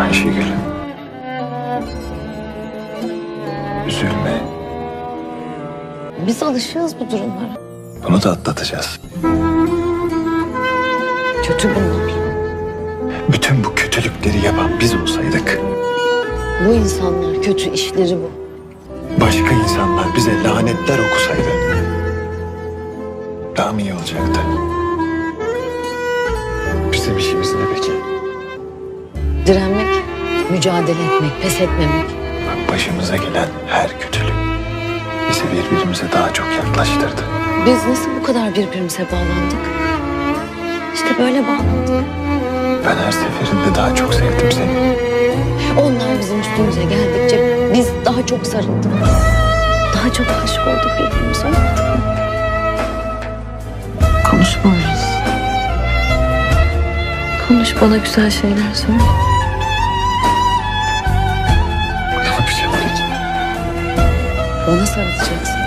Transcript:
Ayşegül. Üzülme. Biz alışığız bu durumlara. Bunu da atlatacağız. Kötü bunlar. Bütün bu kötülükleri yapan biz olsaydık, Bu insanlar kötü işleri bu. başka insanlar bize lanetler okusaydı, daha mı iyi olacaktı? Bizim işimiz ne peki? Direnmek, mücadele etmek, pes etmemek. Başımıza gelen her kötülük bizi birbirimize daha çok yaklaştırdı. Biz nasıl bu kadar birbirimize bağlandık? İşte böyle bağlandık. Ben her seferinde daha çok sevdim seni. Onlar bizim üstümüze geldikçe biz daha çok sarıldık. Daha çok aşık olduk birbirimize olmadık mı? Konuş bana güzel şeyler söyle. Ne yapacağım peki? Bana sarılacaksın.